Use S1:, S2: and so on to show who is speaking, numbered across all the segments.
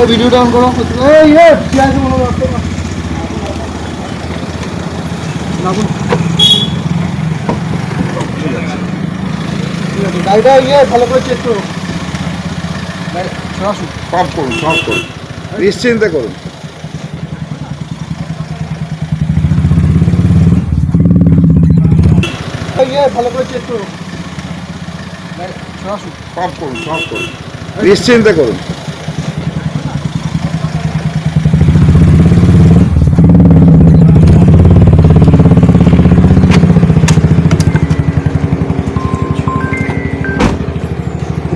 S1: এই ভিডিওটা অন করো। এই এ কি আছে মনে রাখতে না লাগুন ঠিক আছে গাড়িটা ইয়ে ভালো করে চেক করো।
S2: সব করুন সব করুন। নিশ্চিন্তে করুন।
S1: ইয়ে ভালো করে চেক
S2: সব করুন সব করুন। নিশ্চিন্তে করুন।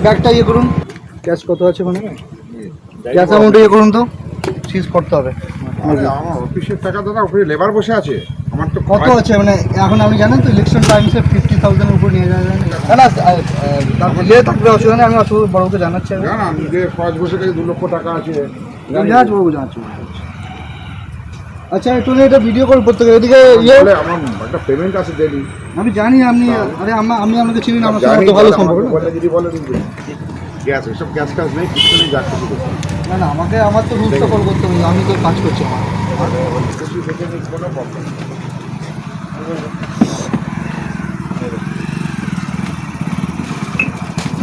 S1: ব্যাগটা ইয়ে করুন। ক্যাশ কত আছে মানে ক্যাশ অ্যামাউন্ট ইয়ে করুন তো। সিজ করতে হবে।
S2: আমার অফিসের টাকা দাদা অফিসে লেবার বসে আছে। আমার তো
S1: কত আছে? মানে এখন আপনি জানেন তো ইলেকশন টাইমসে ফিফটি থাউজেন্ডের উপর নিয়ে যাওয়া যায়। না না, না যে থাকবে অসুবিধা নেই আমি অসুবিধা বড়কে জানাচ্ছি। আমি
S2: জানা নিজে পাঁচ বছর থেকে দু লক্ষ টাকা আছে।
S1: জানাচ্ছি বড়কে জানাচ্ছি। আচ্ছা একটু এটা ভিডিও কল করতে গেলে এদিকে ইয়ে।
S2: বলে আমার একটা পেমেন্ট আছে ডেলি
S1: আমি জানি আপনি আরে আমা- আমি আমাকে চিনি না আমার তো ভালো সম্পর্ক।
S2: বলে যদি বলে দিন গ্যাস এসব গ্যাস কাজ নেই কিছু নেই যা কিছু
S1: না না আমাকে আমার তো রুলসটা ফলো করতে হবে আমি তো কাজ করছি আমার।
S2: কিছু দেখে নিই, কোনো প্রবলেম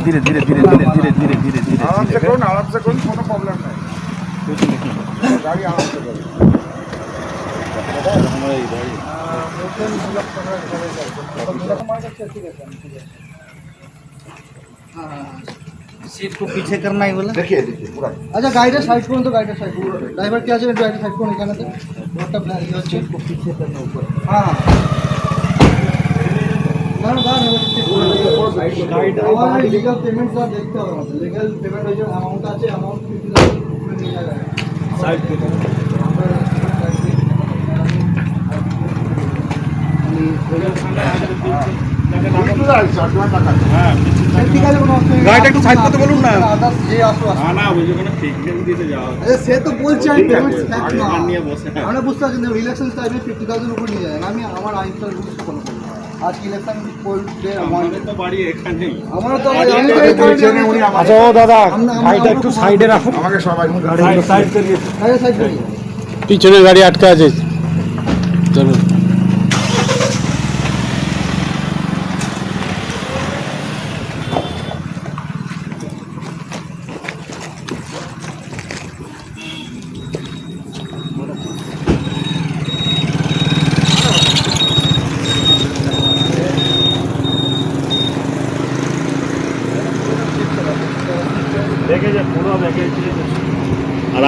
S3: ধীরে ধীরে ধীরে ধীরে ধীরে ধীরে ধীরে ধীরে।
S2: আরামসে করুন আরামসে করুন কোনো প্রবলেম নেই। গাড়ি আরামসে করুন।
S3: सीट को पीछे करना ही बोला
S1: देखिए देखिए पूरा अच्छा गाइडर साइड करो तो गाइडर साइड करो ड्राइवर क्या चाहिए गाइडर साइड को निकालना था मोटा ब्लैक ये सीट को पीछे करना ऊपर
S2: हां
S1: गाइडर गाइडर लीगल पेमेंट का देखते हो लीगल पेमेंट जो अमाउंट আছে अमाउंट
S3: साइड को বলুন না।
S1: সে তো বলছে আমি বুঝতে পারছি না ফিফটি থাউজেন্ড নিয়ে যায়। আমি আমার
S3: দাদা একটু সাইডে রাখুন।
S2: আমাকে সবাই
S3: পিছনে গাড়ি আটকা আছে। চলুন।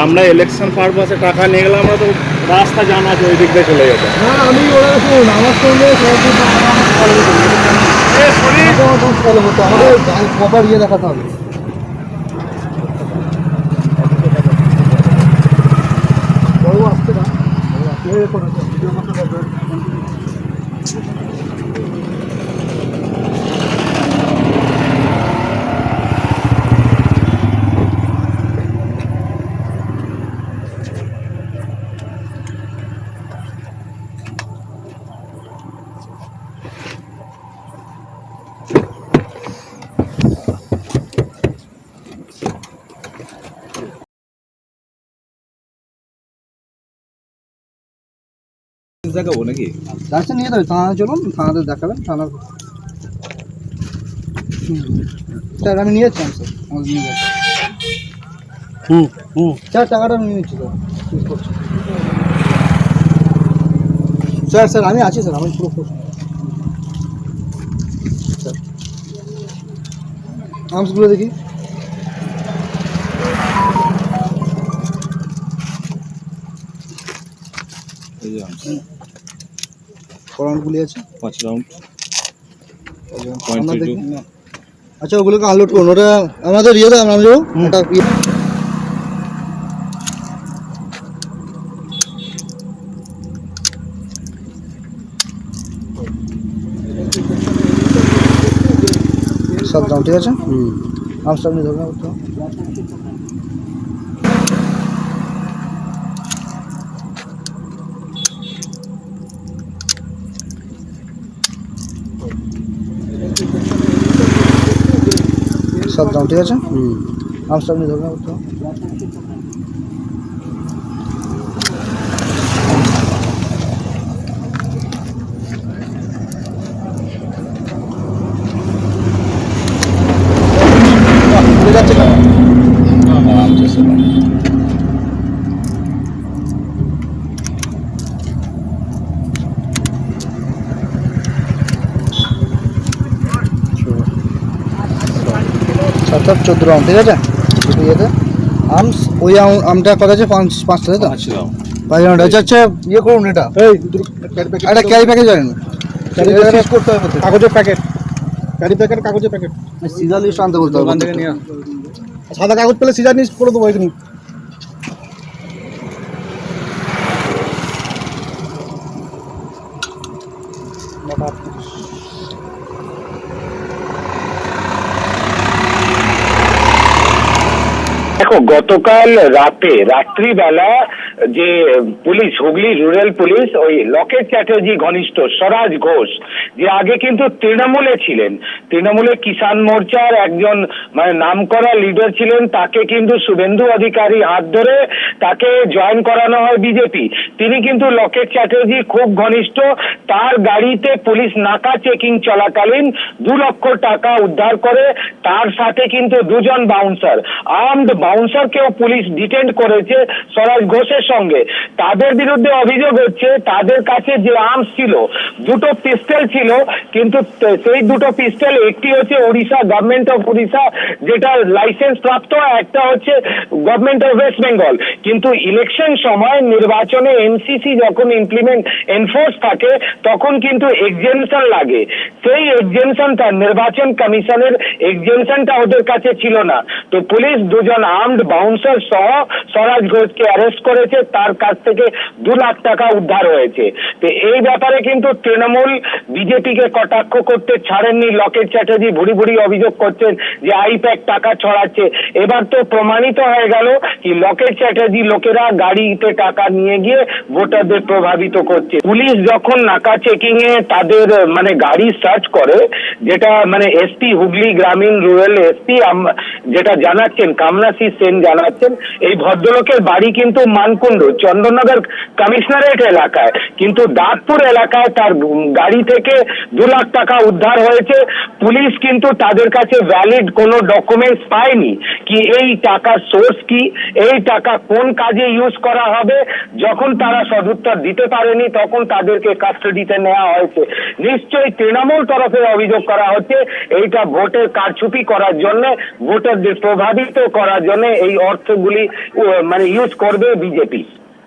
S4: আমরা ইলেকশন পারপাসে টাকা নিয়ে গেলে আমরা তো রাস্তা জানা আছে, ওই দিক দিয়ে চলে যেতাম
S1: না, আমি ওরা শুনুন আমার সঙ্গে ফলো হতো। আমাদের ইয়ে দেখাতে হবে। বড় আসতে না
S3: দেখাবো নাকি?
S1: লাইসেন্স নিয়ে যাবে থানা চলুন থানাতে দেখাবেন থানা হুম। স্যার আমি নিয়েছি স্যার আমাদের নিয়ে যাচ্ছি।
S3: হুম হুম।
S1: স্যার টাকাটা আমি নিয়ে নিচ্ছি স্যার। ঠিক করছি। স্যার স্যার আমি আছি স্যার আমি পুরো আর্মসগুলো দেখি।
S3: এই যে
S1: করানগুলি আছে?
S3: পাঁচ রাউন্ড 0.32
S1: দেখি। আচ্ছা ওগুলোকে আনলোড করুন। ওটা আমাদের ইয়ে দাও আমরা ওটা সব দাম ঠিক আছে? হুম। আমস্টার নিয়ে ধরবেন তো সব দাম ঠিক আছে? হুম। আমি নিয়ে ধরবেন তো উড়ে যাচ্ছে কেন সাত চোদ্দ রাউন্ড ঠিক আছে? দুটো ইয়েতে। আমস ওই আম- আমটা কত আছে? পাঁচ পাঁচটা তাই তো? পাঁচ রাউন্ড আচ্ছা আচ্ছা ইয়ে করুন এটা।
S3: এই
S1: একটা ক্যারি প্যাকেজ হবে
S3: কাগজের প্যাকেট। ক্যারি প্যাকেট কাগজের প্যাকেট।
S1: সিজার লিস্ট আনতে বলতে হবে।
S3: সাদা কাগজ পেলে সিজার নিস করে দেবো এখানে।
S5: গতকাল রাতে রাত্রিবেলা যে, পুলিশ, হুগলি রুরাল পুলিশ, ওই লকেট চ্যাটার্জি ঘনিষ্ঠ স্বরাজ ঘোষ, যে আগে কিন্তু তৃণমূলে ছিলেন। তৃণমূলে কিষাণ মোর্চার একজন মানে নামকরা লিডার ছিলেন, তাকে কিন্তু শুভেন্দু অধিকারী হাত ধরে তাকে জয়েন করানো হয় বিজেপি। তিনি কিন্তু লকেট চ্যাটার্জি খুব ঘনিষ্ঠ, তার গাড়িতে পুলিশ নাকা চেকিং চলাকালীন দু লক্ষ টাকা উদ্ধার করে, তার সাথে কিন্তু দুজন বাউন্সার আর্মড বাউন্সারকেও পুলিশ ডিটেন্ড করেছে, স্বরাজ ঘোষের সঙ্গে। তাদের বিরুদ্ধে অভিযোগ হচ্ছে, তাদের কাছে যে আর্মস ছিল, দুটো পিস্টল ছিল, কিন্তু সেই দুটো পিস্টল একটি হচ্ছে ওড়িশা গভর্নমেন্ট অফ ওড়িশা যেটা লাইসেন্স প্রাপ্ত একটা হচ্ছে গভর্নমেন্ট অফ ওয়েস্ট বেঙ্গল কিন্তু ইলেকশন সময় নির্বাচনে এমসিসি যখন ইমপ্লিমেন্ট এনফোর্স থাকে, তখন কিন্তু এক্সেমশন লাগে। সেই এক্সেমশনটা নির্বাচন কমিশনের এক্সেমশনটা ওদের কাছে ছিল না। তো পুলিশ দুজন আর্মড বাউন্সার সহ স্বরাজ ঘোষকে অ্যারেস্ট করেছে তার কাছ থেকে দু লাখ টাকা উদ্ধার হয়েছে। তো এই ব্যাপারে কিন্তু তৃণমূল বিজেপিকে কটাক্ষ করতে ছাড়েননি। লকেট চ্যাটার্জি ভুড়ি ভুড়ি অভিযোগ করছেন যে আইপ্যাক টাকা ছড়াচ্ছে। এবার তো প্রমাণিত হয়ে গেল কি লকেট চ্যাটার্জি লোকেরা গাড়িতে টাকা নিয়ে গিয়ে ভোটারদের প্রভাবিত করছে। পুলিশ যখন নাকা চেকিং এ তাদের মানে গাড়ি সার্চ করে, যেটা মানে এসপি হুগলি গ্রামীণ রুরাল এসপি যেটা জানাচ্ছেন কামনাসি সেন জানাচ্ছেন, এই ভদ্রলোকের বাড়ি কিন্তু মানকুণ্ড চন্দননগর কমিশনারেট এলাকায়। কিন্তু দাঁতপুর এলাকায় তার গাড়ি থেকে দু লাখ টাকা উদ্ধার হয়েছে। পুলিশ কিন্তু তাদের কাছে ভ্যালিড কোনো ডকুমেন্টস পায়নি কি এই টাকার সোর্স কি, এই টাকা কোন কাজে ইউজ করা হবে, যখন তারা সদুত্তর দিতে পারেনি তখন তাদেরকে কাস্টাডিতে নেওয়া হয়েছে। নিশ্চয়ই তৃণমূল তরফে অভিযোগ করা হচ্ছে, এইটা ভোটের কারচুপি করার জন্য, ভোটারদের প্রভাবিত করার জন্য এই অর্থগুলি মানে ইউজ করবে বিজেপি। Brazil.